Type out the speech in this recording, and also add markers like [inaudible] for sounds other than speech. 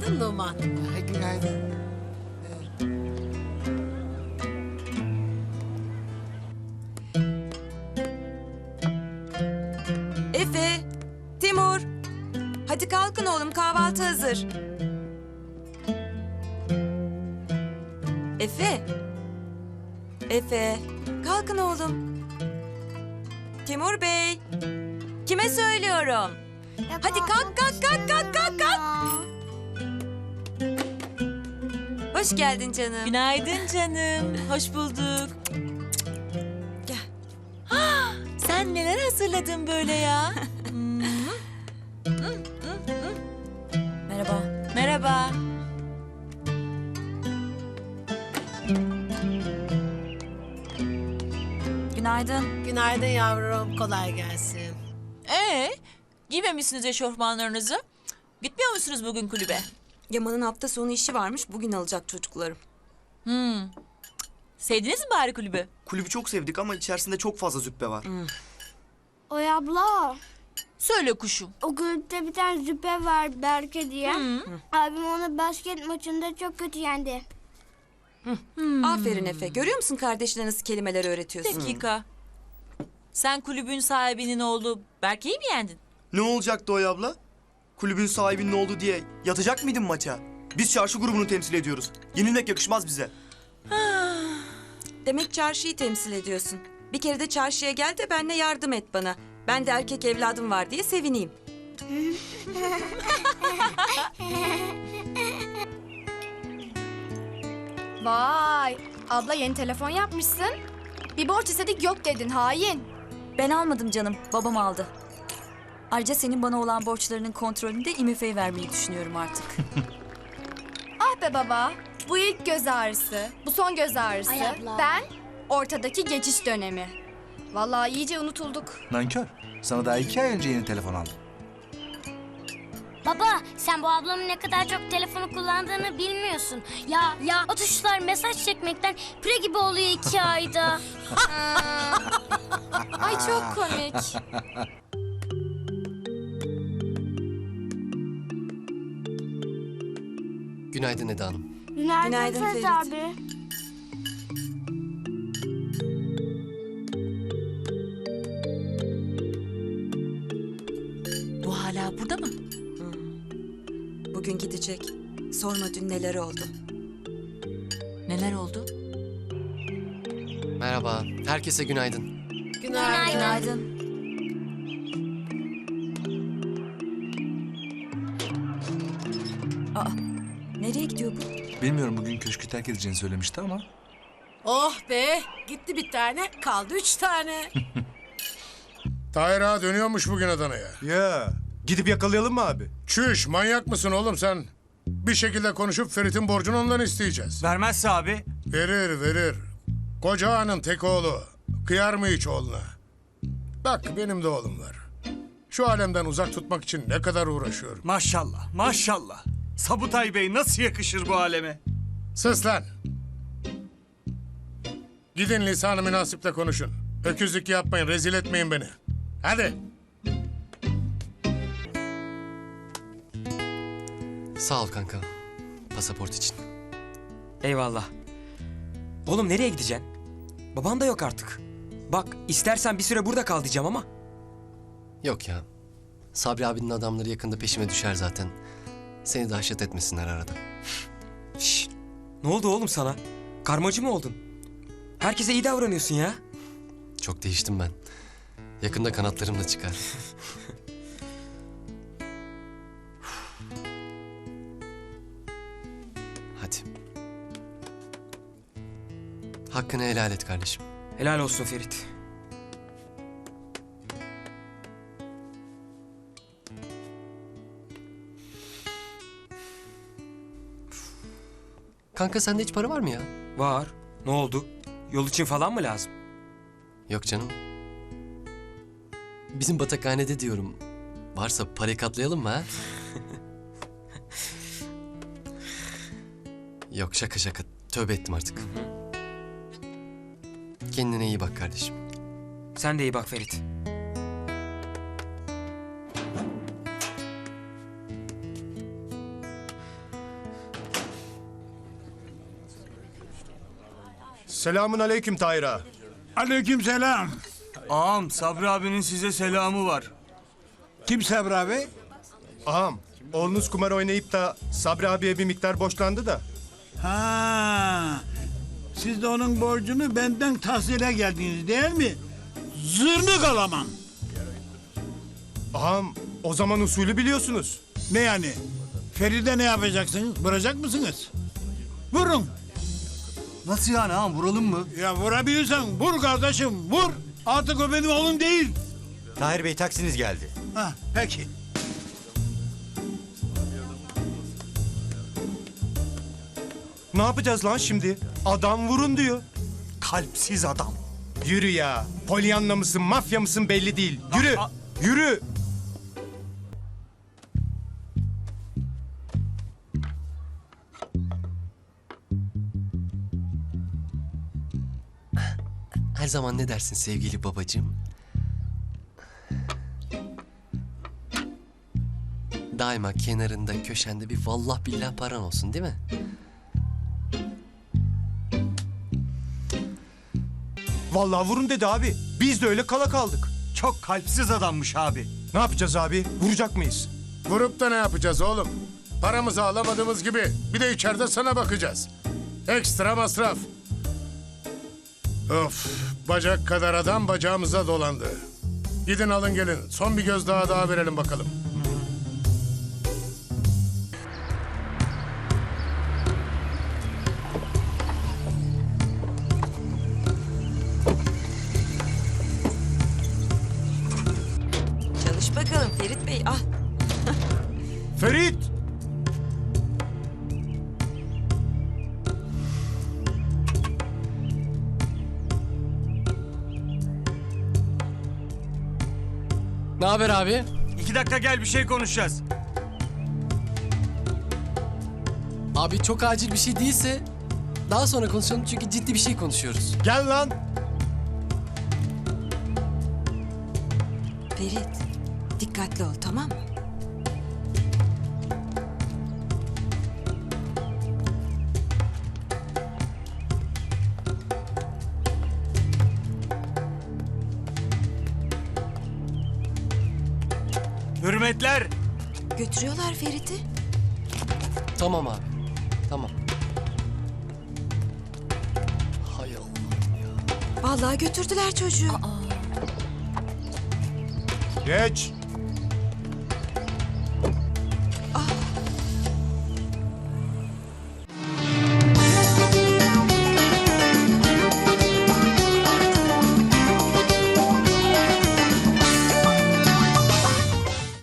Günaydın Numan. Günaydın. Efe, Timur. Hadi kalkın oğlum kahvaltı hazır. Efe. Efe, kalkın oğlum. Timur Bey. Kime söylüyorum? Hadi kalk kalk kalk kalk kalk kalk. Hoş geldin canım. Günaydın canım. Hoş bulduk. Gel. [gasps] Sen neler hazırladın böyle ya? Merhaba. Merhaba. Günaydın. Günaydın yavrum. Kolay gelsin. Ee, giymemişsiniz eşofmanlarınızı. Gitmiyor musunuz bugün kulübe? Yaman'ın hafta sonu işi varmış. Bugün alacak çocuklarım. Sevdiniz mi bari kulübü? Kulübü çok sevdik ama içerisinde çok fazla züppe var. Oy abla, Söyle kuşum. o kulüpte bir tane züppe var Berke diye. Abim onu basket maçında çok kötü yendi. Aferin Efe. Görüyor musun kardeşine nasıl kelimeler öğretiyorsun? Dakika. Sen kulübün sahibinin oğlu Berke'yi mi yendin? Ne olacaktı Oya abla? Kulübün sahibinin oldu diye yatacak mıydın maça? Biz çarşı grubunu temsil ediyoruz. Yenilmek yakışmaz bize. [sighs] Demek çarşıyı temsil ediyorsun. Bir kere de çarşıya gel de benle yardım et bana. Ben de erkek evladım var diye sevineyim. [laughs] Vay, abla yeni telefon yapmışsın. Bir borç istedik yok dedin hain. Ben almadım canım, babam aldı. Ayrıca senin bana olan borçlarının kontrolünü de IMF'ye vermeyi düşünüyorum artık. [laughs] Ah be baba, bu ilk göz ağrısı, bu son göz ağrısı. Ay abla. Ben ortadaki geçiş dönemi. Vallahi iyice unutulduk. Nankör. Sana daha iki ay önce yeni telefon aldım. Baba sen bu ablamın ne kadar çok telefonu kullandığını bilmiyorsun. Ya ya o tuşlar mesaj çekmekten pire gibi oluyor iki ayda. [laughs] Ay çok komik. [laughs] Günaydın Eda Hanım. Günaydın, Günaydın Ferit Ferit. abi. Bu hala burada mı? Bugün gidecek. Sorma dün neler oldu. Neler oldu? Merhaba. Herkese günaydın. Günaydın. Günaydın. Aa, nereye gidiyor bu? Bilmiyorum bugün köşkü terk edeceğini söylemişti ama. Oh be. Gitti bir tane. Kaldı üç tane. [laughs] Tahir Ağa dönüyormuş bugün Adana'ya. Ya gidip yakalayalım mı abi? Çüş manyak mısın oğlum sen? Bir şekilde konuşup Ferit'in borcunu ondan isteyeceğiz. Vermezse abi. Verir verir. Koca ağanın tek oğlu. Kıyar mı hiç oğluna? Bak benim de oğlum var. Şu alemden uzak tutmak için ne kadar uğraşıyorum. Maşallah, maşallah. Sabutay Bey nasıl yakışır bu aleme? Sus lan. Gidin lisanı münasiple konuşun. Öküzlük yapmayın, rezil etmeyin beni. Hadi. Sağ ol kanka. Pasaport için. Eyvallah. Oğlum nereye gideceksin? Baban da yok artık. Bak istersen bir süre burada kal diyeceğim ama. Yok ya. Sabri abinin adamları yakında peşime düşer zaten. Seni de haşet etmesinler arada. Şş, ne oldu oğlum sana? Karmacı mı oldun? Herkese iyi davranıyorsun ya. Çok değiştim ben. Yakında kanatlarım da çıkar. Hadi. Hakkını helal et kardeşim. Helal olsun Ferit. Kanka sende hiç para var mı ya? Var. Ne oldu? Yol için falan mı lazım? Yok canım. Bizim batakhanede diyorum. Varsa parayı katlayalım mı ha? [laughs] Yok şaka şaka. Tövbe ettim artık. Kendine iyi bak kardeşim. Sen de iyi bak Ferit. Selamun aleyküm Tahir ağa. Aleyküm selam. Ağam Sabri abinin size selamı var. Kim Sabri abi? Ağam, oğlunuz kumar oynayıp da Sabri abiye bir miktar borçlandı da. Ha. Siz de onun borcunu benden tahsile geldiniz değil mi? Zırnık alamam. Ağam, o zaman usulü biliyorsunuz. Ne yani? Feride ne yapacaksınız? Vuracak mısınız? Vurun. Nasıl yani ağam, vuralım mı? Ya vurabilirsen vur kardeşim vur. Artık o benim oğlum değil. Tahir Bey taksiniz geldi. Ha, peki. Ne yapacağız lan şimdi? Adam vurun diyor. Kalpsiz adam. Yürü ya. Polyanla mısın, mafya mısın belli değil. Yürü, yürü. Zaman ne dersin sevgili babacığım? Daima kenarında, köşende bir vallah billah paran olsun değil mi? Vallahi vurun dedi abi. Biz de öyle kala kaldık. Çok kalpsiz adammış abi. Ne yapacağız abi? Vuracak mıyız? Vurup da ne yapacağız oğlum? Paramızı alamadığımız gibi bir de içeride sana bakacağız. Ekstra masraf. Of, bacak kadar adam bacağımıza dolandı. Gidin alın gelin. Son bir göz daha daha verelim bakalım. Ne haber abi? İki dakika gel bir şey konuşacağız. Abi çok acil bir şey değilse daha sonra konuşalım çünkü ciddi bir şey konuşuyoruz. Gel lan. Ferit dikkatli ol tamam mı? Hürmetler. Götürüyorlar Ferit'i. Tamam abi. Tamam. Hay Allah. Vallahi götürdüler çocuğu. Geç.